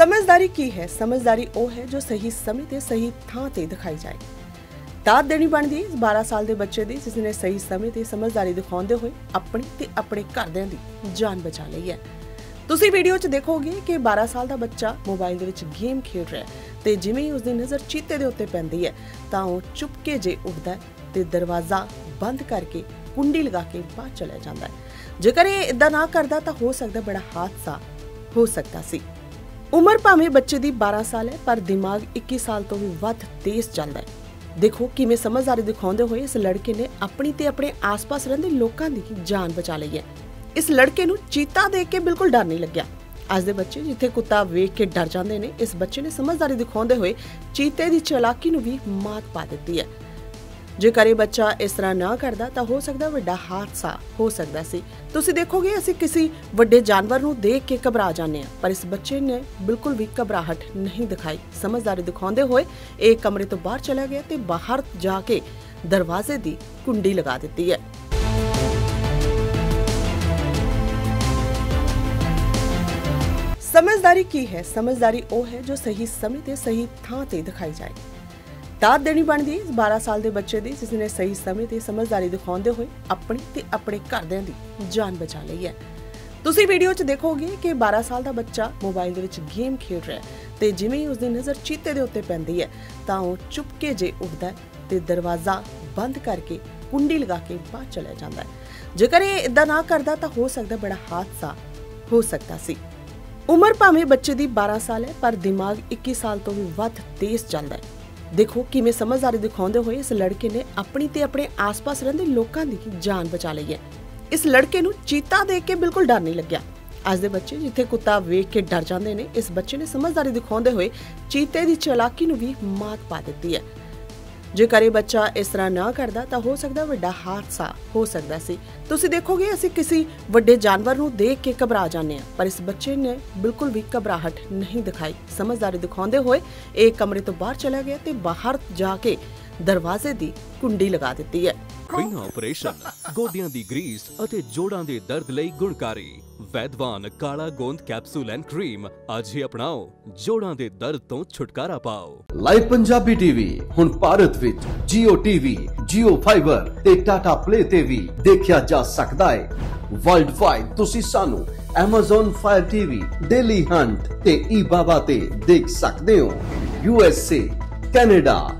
ਸਮਝਦਾਰੀ ਕੀ ਹੈ ਸਮਝਦਾਰੀ ਉਹ ਹੈ ਜੋ ਸਹੀ ਸਮੇਂ ਤੇ ਸਹੀ ਥਾਂ ਤੇ ਦਿਖਾਈ ਜਾਏ ਦਾਤ ਦੇਣੀ ਬਣਦੀ 12 ਸਾਲ ਦੇ ਬੱਚੇ ਦੀ ਜਿਸ ਨੇ ਸਹੀ ਸਮੇਂ ਤੇ ਸਮਝਦਾਰੀ ਦਿਖਾਉਂਦੇ ਹੋਏ ਆਪਣੀ ਤੇ ਆਪਣੇ ਘਰਦਿਆਂ ਦੀ ਜਾਨ ਬਚਾ ਲਈ ਹੈ ਤੁਸੀਂ ਵੀਡੀਓ 'ਚ ਦੇਖੋਗੇ ਕਿ 12 ਸਾਲ ਦਾ ਬੱਚਾ ਮੋਬਾਈਲ ਦੇ ਵਿੱਚ ਗੇਮ ਖੇਡ ਰਿਹਾ ਤੇ ਜਿਵੇਂ ਹੀ ਉਸ ਦੀ ਨਜ਼ਰ ਚੀਤੇ ਦੇ ਉੱਤੇ ਪੈਂਦੀ ਹੈ ਤਾਂ ਉਹ ਚੁੱਪਕੇ ਜੇ ਉੱਠਦਾ ਤੇ ਦਰਵਾਜ਼ਾ ਬੰਦ ਕਰਕੇ ਕੁੰਡੀ ਲਗਾ ਕੇ ਬਾਹਰ ਚਲਾ ਜਾਂਦਾ ਹੈ ਜੇਕਰ ਇਹ ਇਦਾਂ ਨਾ ਕਰਦਾ ਤਾਂ ਹੋ ਸਕਦਾ ਬੜਾ ਹਾਦਸਾ ਹੋ ਸਕਦਾ ਸੀ ਉਮਰ ਭਾਵੇਂ ਬੱਚੇ ਦੀ 12 ਸਾਲ ਹੈ, ਪਰ ਦਿਮਾਗ 21 ਸਾਲ ਤੋਂ ਵੀ ਵੱਧ ਤੇਜ਼ ਚੱਲਦਾ ਹੈ। ਦੇਖੋ ਕਿਵੇਂ ਸਮਝਦਾਰੀ ਦਿਖਾਉਂਦੇ ਹੋਏ ਇਸ ਲੜਕੇ ਨੇ ਆਪਣੀ ਤੇ ਆਪਣੇ ਆਸ-ਪਾਸ ਰਹਿੰਦੇ ਲੋਕਾਂ ਦੀ ਜਾਨ ਬਚਾ ਲਈ ਹੈ। ਇਸ ਲੜਕੇ ਨੂੰ ਚੀਤਾ ਦੇਖ ਕੇ ਬਿਲਕੁਲ ਡਰ ਨਹੀਂ ਲੱਗਿਆ। ਅੱਜ ਦੇ ਬੱਚੇ ਜਿੱਥੇ ਕੁੱਤਾ ਵੇਖ ਕੇ ਡਰ ਜਾਂਦੇ ਨੇ, ਇਸ ਬੱਚੇ ਨੇ ਸਮਝਦਾਰੀ ਦਿਖਾਉਂਦੇ ਹੋਏ ਚੀਤੇ ਦੀ ਚਲਾਕੀ ਨੂੰ ਵੀ ਮਾਤ ਪਾ ਦਿੱਤੀ ਹੈ। ਜੇਕਰ ਇਹ ਬੱਚਾ ਇਸ ਤਰ੍ਹਾਂ ਨਾ ਕਰਦਾ ਤਾਂ ਹੋ ਸਕਦਾ ਵੱਡਾ ਹਾਦਸਾ ਹੋ ਸਕਦਾ ਸੀ। ਤੁਸੀਂ ਦੇਖੋਗੇ ਅਸੀਂ ਕਿਸੇ ਵੱਡੇ ਜਾਨਵਰ ਨੂੰ ਦੇਖ ਕੇ ਘਬਰਾ ਜਾਂਦੇ ਹਾਂ, ਪਰ ਇਸ ਬੱਚੇ ਨੇ ਬਿਲਕੁਲ ਵੀ ਘਬਰਾਹਟ ਨਹੀਂ ਦਿਖਾਈ। ਸਮਝਦਾਰੀ ਦਿਖਾਉਂਦੇ ਹੋਏ ਇਹ ਕਮਰੇ ਤੋਂ ਬਾਹਰ ਚਲਾ ਗਿਆ ਤੇ ਬਾਹਰ ਜਾ ਕੇ ਦਰਵਾਜ਼ੇ ਦੀ ਕੁੰਡੀ ਲਗਾ ਦਿੱਤੀ ਹੈ। ਸਮਝਦਾਰੀ ਕੀ ਹੈ? ਸਮਝਦਾਰੀ ਉਹ ਹੈ ਜੋ ਸਹੀ ਸਮੇਂ ਤੇ ਸਹੀ ਥਾਂ ਤੇ ਦਿਖਾਈ ਜਾਏ। ਦਾਤ ਦੇਣੀ ਬਣਦੀ ਹੈ ਇਸ 12 ਸਾਲ ਦੇ ਬੱਚੇ ਦੀ, ਜਿਸ ਨੇ ਸਹੀ ਸਮੇਂ ਤੇ ਸਮਝਦਾਰੀ ਦਿਖਾਉਂਦੇ ਹੋਏ ਆਪਣੀ ਤੇ ਆਪਣੇ ਘਰਦਿਆਂ ਦੀ ਜਾਨ ਬਚਾ ਲਈ ਹੈ। ਤੁਸੀਂ ਵੀਡੀਓ 'ਚ ਦੇਖੋਗੇ ਕਿ 12 ਸਾਲ ਦਾ ਬੱਚਾ ਮੋਬਾਈਲ ਦੇ ਵਿੱਚ ਗੇਮ ਖੇਡ ਰਿਹਾ ਹੈ ਤੇ ਜਿਵੇਂ ਹੀ ਉਸ ਦੀ ਨਜ਼ਰ ਚੀਤੇ ਦੇ ਉੱਤੇ ਪੈਂਦੀ ਹੈ, ਤਾਂ ਉਹ ਚੁੱਪਕੇ ਜੇ ਉੱਠਦਾ ਹੈ ਤੇ ਦਰਵਾਜ਼ਾ ਬੰਦ ਕਰਕੇ ਕੁੰਡੀ ਲਗਾ ਕੇ ਬਾਹਰ ਚਲਾ ਜਾਂਦਾ ਹੈ। ਜੇਕਰ ਇਹ ਇਦਾਂ ਨਾ ਕਰਦਾ, ਤਾਂ ਹੋ ਸਕਦਾ ਬੜਾ ਹਾਦਸਾ ਹੋ ਸਕਦਾ ਸੀ। ਉਮਰ ਭਾਵੇਂ ਬੱਚੇ ਦੀ 12 ਸਾਲ ਹੈ, ਪਰ ਦਿਮਾਗ 21 ਸਾਲ ਤੋਂ ਵੀ ਵੱਧ ਤੇਜ਼ ਚੱਲਦਾ ਹੈ। ਦੇਖੋ ਕਿਵੇਂ ਸਮਝਦਾਰੀ ਦਿਖਾਉਂਦੇ ਹੋਏ ਇਸ ਲੜਕੇ ਨੇ ਆਪਣੀ ਤੇ ਆਪਣੇ ਆਸ-ਪਾਸ ਰਹਿੰਦੇ ਲੋਕਾਂ ਦੀ ਜਾਨ ਬਚਾ ਲਈ ਹੈ। ਇਸ ਲੜਕੇ ਨੂੰ ਚੀਤਾ ਦੇਖ ਕੇ ਬਿਲਕੁਲ ਡਰ ਨਹੀਂ ਲੱਗਿਆ। ਅੱਜ ਦੇ ਬੱਚੇ ਜਿੱਥੇ ਕੁੱਤਾ ਵੇਖ ਕੇ ਡਰ ਜਾਂਦੇ ਨੇ, ਇਸ ਬੱਚੇ ਨੇ ਸਮਝਦਾਰੀ ਦਿਖਾਉਂਦੇ ਹੋਏ ਚੀਤੇ ਦੀ ਚਲਾਕੀ ਨੂੰ ਵੀ ਮਾਤ ਪਾ ਦਿੱਤੀ ਹੈ। ਜੇਕਰ ਇਹ ਬੱਚਾ ਇਸ ਤਰ੍ਹਾਂ ਨਾ ਕਰਦਾ ਤਾਂ ਹੋ ਸਕਦਾ ਵੱਡਾ ਹਾਦਸਾ ਹੋ ਸਕਦਾ ਸੀ। ਤੁਸੀਂ ਦੇਖੋਗੇ ਅਸੀਂ ਕਿਸੇ ਵੱਡੇ ਜਾਨਵਰ ਨੂੰ ਦੇਖ ਕੇ ਘਬਰਾ ਜਾਂਦੇ ਹਾਂ, ਪਰ ਇਸ ਬੱਚੇ ਨੇ ਬਿਲਕੁਲ ਵੀ ਘਬਰਾਹਟ ਨਹੀਂ ਦਿਖਾਈ। ਸਮਝਦਾਰੀ ਦਿਖਾਉਂਦੇ ਹੋਏ ਇਹ ਕਮਰੇ ਤੋਂ ਬਾਹਰ ਚਲਾ ਗਿਆ ਤੇ ਬਾਹਰ ਜਾ ਕੇ ਦਰਵਾਜ਼ੇ ਦੀ ਕੁੰਡੀ ਲਗਾ ਦਿੱਤੀ ਹੈ। ਬਿਨਾਂ ਆਪਰੇਸ਼ਨ ਗੋਡਿਆਂ ਦੀ ਗਰੀਸ ਅਤੇ ਜੋੜਾਂ ਦੇ ਦਰਦ ਲਈ ਗੁਣਕਾਰੀ। ਵੈਦਵਾਨ ਕਾਲਾ ਗੋਂਦ ਕੈਪਸੂਲ ਐਂਡ ਕਰੀਮ ਅੱਜ ਹੀ ਅਪਣਾਓ। ਜੋੜਾਂ ਦੇ ਦਰਦ ਤੋਂ ਛੁਟਕਾਰਾ ਪਾਓ। ਲਾਈਵ ਪੰਜਾਬੀ ਟੀਵੀ ਹੁਣ ਭਾਰਤ ਵਿੱਚ Jio TV, Jio Fiber ਤੇ Tata Play ਤੇ ਵੀ ਦੇਖਿਆ ਜਾ ਸਕਦਾ ਹੈ। ਵਰਲਡ ਵਾਈਡ ਤੁਸੀਂ ਸਾਨੂੰ Amazon Fire TV, Daily Hunt ਤੇ eBaba ਤੇ ਦੇਖ ਸਕਦੇ ਹੋ। USA, Canada,